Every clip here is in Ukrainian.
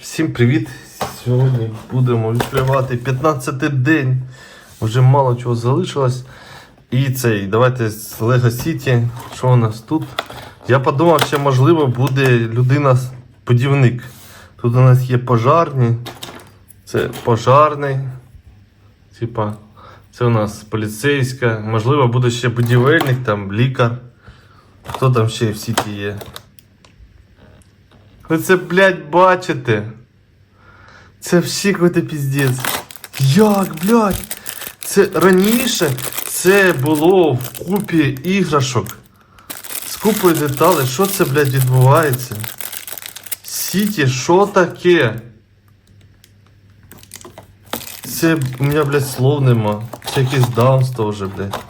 Всім привіт! Сьогодні будемо відкривати 15-й день. Вже мало чого залишилось. І цей, давайте з Lego City. Що у нас тут? Я подумав, що можливо буде людина-подівник. Тут у нас є пожарні. Це пожарний. Типа, це у нас поліцейська. Можливо, буде ще будівельник, там лікар. Хто там ще в сіті є? Ви це, блядь, бачите? Це всі какой-то піздець. Як, блядь? Це раніше це було в купі іграшок. З купою деталей. Що це, блядь, відбувається? Сіті, що таке? Це у мене, блядь, слов нема. Це якесь даунство вже, блядь.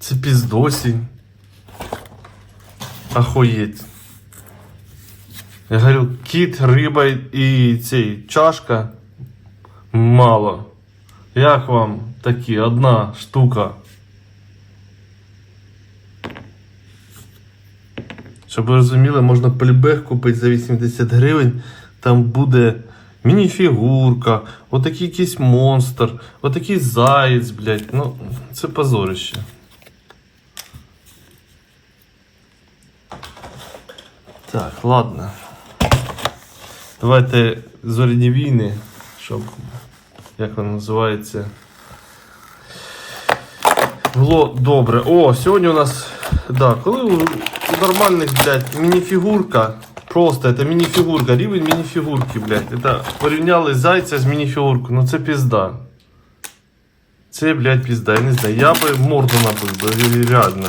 Це піздосі. Охуєть. Я говорю, кіт, риба і цей чашка мало. Як вам такі одна штука? Щоб ви розуміли, можна полібег купити за 80 гривень. Там буде мініфігурка, отакий якийсь монстр, отакий заєць, блядь. Ну, це позорище. Так, ладно. Давайте зоряні війни, щоб. Як воно називається? Було добре. О, сьогодні у нас. Да, коли у нормальних, блядь, мініфігурка. Просто это мініфігурка, рівень мініфігурки, блядь. Это порівняли зайця з мініфігуркою. Ну це пізда. Це, блядь, пізда. Я не знаю. Я би морду набив, би, реально.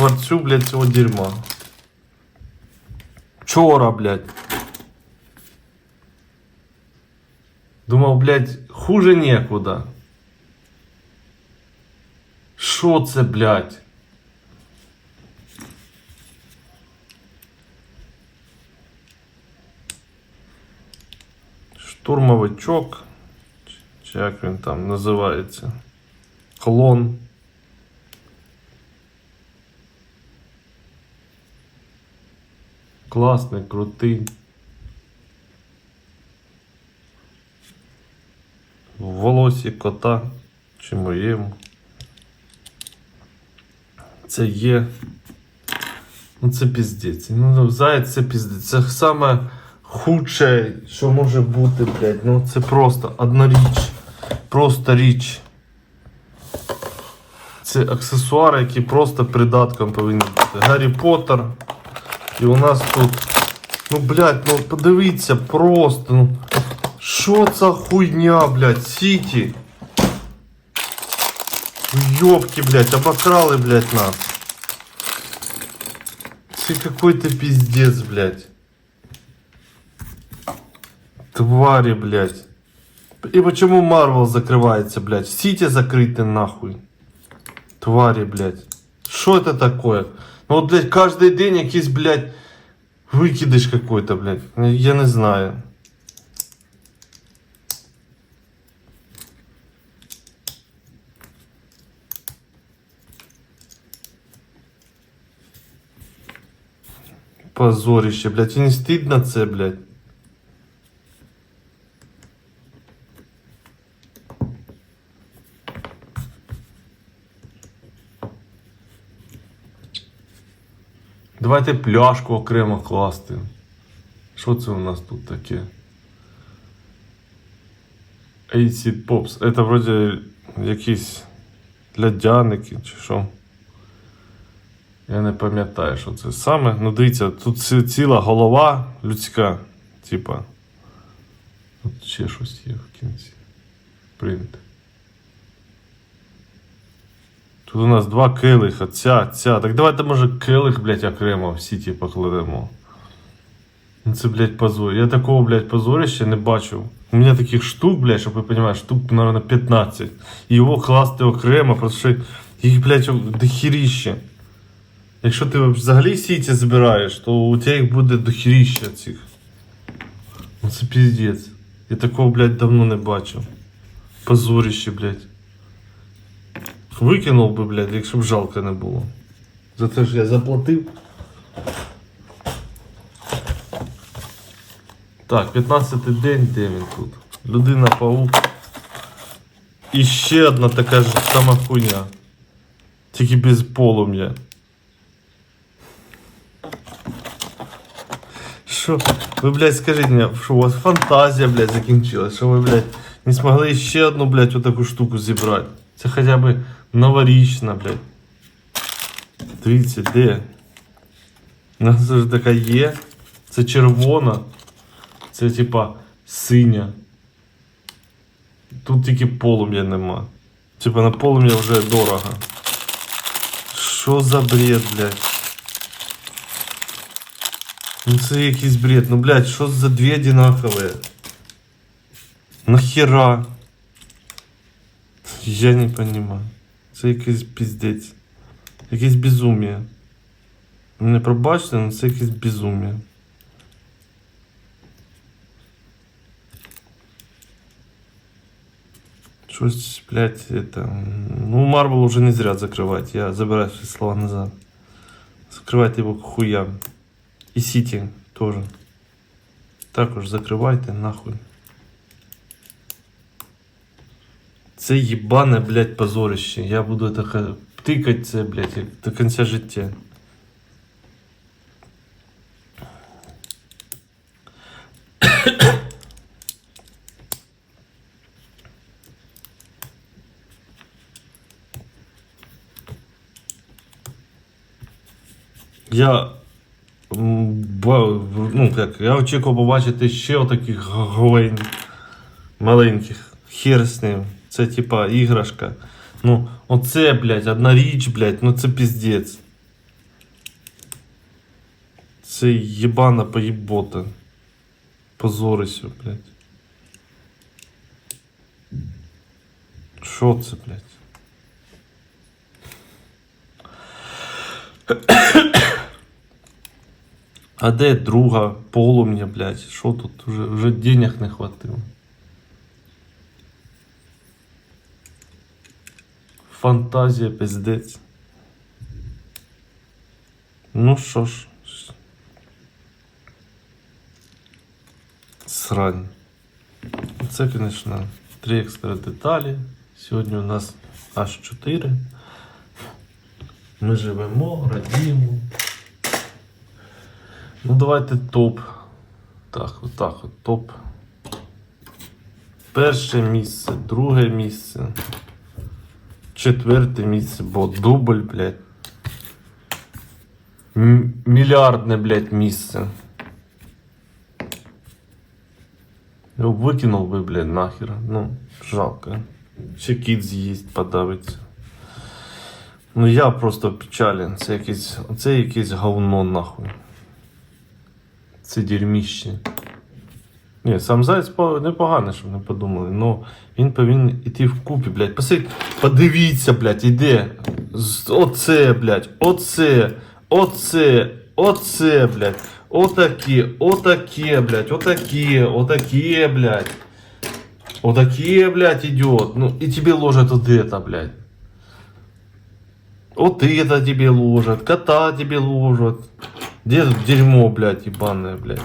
Творцю, блядь, цього дерьма. Вчора, блядь. Думав, блядь, хуже некуда. Що це, блядь? Штурмовичок. Чи як він там називається? Клон. Класний, крутий. В волосі кота чи моєму. Це є. Ну це піздець. Ну, заяць це піздець. Це саме худше, що може бути, блядь. Ну це просто одна річ. Просто річ. Це аксесуари, які просто придатком повинні бути. Гаррі Поттер. І у нас тут. Ну, блядь, ну подивіться просто. Ну, що це хуйня, блядь, Сіті? Ёбки, блядь, обокрали, блядь, нас. Це какой-то пиздец, блядь. Твари, блядь. И почему Марвел закрывается, блядь? Сити закрыты нахуй. Твари, блядь. Что это такое? Ну вот, блядь, каждый день якийсь, блядь, выкидыш какой-то, блядь. Я не знаю. Позорище, блядь. І не стидно це, блядь. Давайте пляшку окремо класти. Що це у нас тут таке? AC Pops. Це вроде якісь лядяники чи що. Я не пам'ятаю, що це саме. Ну, дивіться, тут ціла голова людська. Типа. От ще щось є в кінці. Принт. Тут у нас два килиха. Ця, ця. Так давайте, може, килих, блядь, окремо в сіті покладемо. Ну це, блядь, позор. Я такого, блядь, позорища не бачив. У мене таких штук, блядь, щоб ви розуміли, штук, наверное, 15. І його класти окремо, просто що їх, блядь, дохіріще. Якщо ти взагалі сіті збираєш, то у тебе їх буде дохіріще цих. Ну це піздець. Я такого, блядь, давно не бачив. Позоріще, блядь. Викинув би, блядь, якщо б жалко не було. За те, що я заплатив. Так, 15-й день, де він тут? Людина паук. І ще одна така ж сама хуйня. Тільки без полум'я. Що? Ви, блядь, скажіть мені, що у вас фантазія, блядь, закінчилась? Що ви, блядь, не змогли ще одну, блядь, отаку штуку зібрати? Це хоча б новорічна, блядь. Дивіться, де? У нас ж така є. Це червона. Це типа синя. Тут тільки полум'я нема. Типа на полум'я вже дорого. Що за бред, блядь? Ну це якийсь бред. Ну, блядь, що за дві одинаковые? Нахера? Я не понимаю. Це якийсь піздець. Якесь безумие. Мене пробачте, але це якесь безумие. Щось, блядь, это... Ну, Марвел уже не зря закрывать. Я забираю свои слова назад. Закрывайте его к хуям. І Сіті теж. Також закривайте нахуй. Це їбане, блядь, позорище. Я буду таке тикати це, блядь, як до кінця життя. Я ну, як, я очікував побачити ще отаких говень маленьких. Хер з ним. Це типа іграшка. Ну, оце, блядь, одна річ, блядь, ну це піздець. Це єбана поїбота. Позорище, блядь. Що це, блядь? А де друга полум'я, блядь? Що тут? Уже, вже денег не хватило. Фантазія пиздець. Ну що ж. Срань. Це, звісно, три експерт деталі. Сьогодні у нас аж 4. Ми живемо, радіємо. Ну давайте топ. Так, отак от топ. Перше місце, друге місце. Четверте місце, бо дубль, блядь. М- мільярдне, блядь, місце. Його викинув би, блядь, нахер. Ну, жалко. Ще кіт з'їсть, подавиться. Ну я просто печален. Це якесь. Це якесь говно нахуй. Це дерьміще. Ні, сам заяць по- непоганий, щоб не подумали. Ну він повинен іти вкупі, блядь. Посидь, подивіться, блядь, іде. Оце, блядь, оце, оце, оце, блядь. Отаке, отаке, блядь, отаке, отаке, блядь. Отаке, блядь, идет. Ну, и тебе ложат вот это, блядь. Вот это тебе ложат, кота тебе ложат. Де дерьмо, блядь, ебаное, блядь.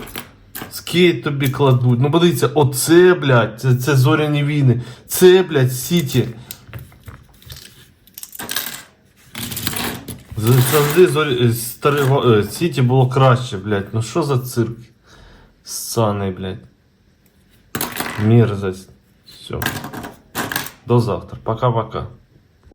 Скейт тобі кладуть. Ну подивіться, оце, блядь, це, це зоряні війни. Це, блядь, Сіті. Завжди зорі... е, старе... е, Сіті було краще, блядь. Ну що за цирк? Ссаний, блядь. Мерзость. Все. До завтра. Пока-пока.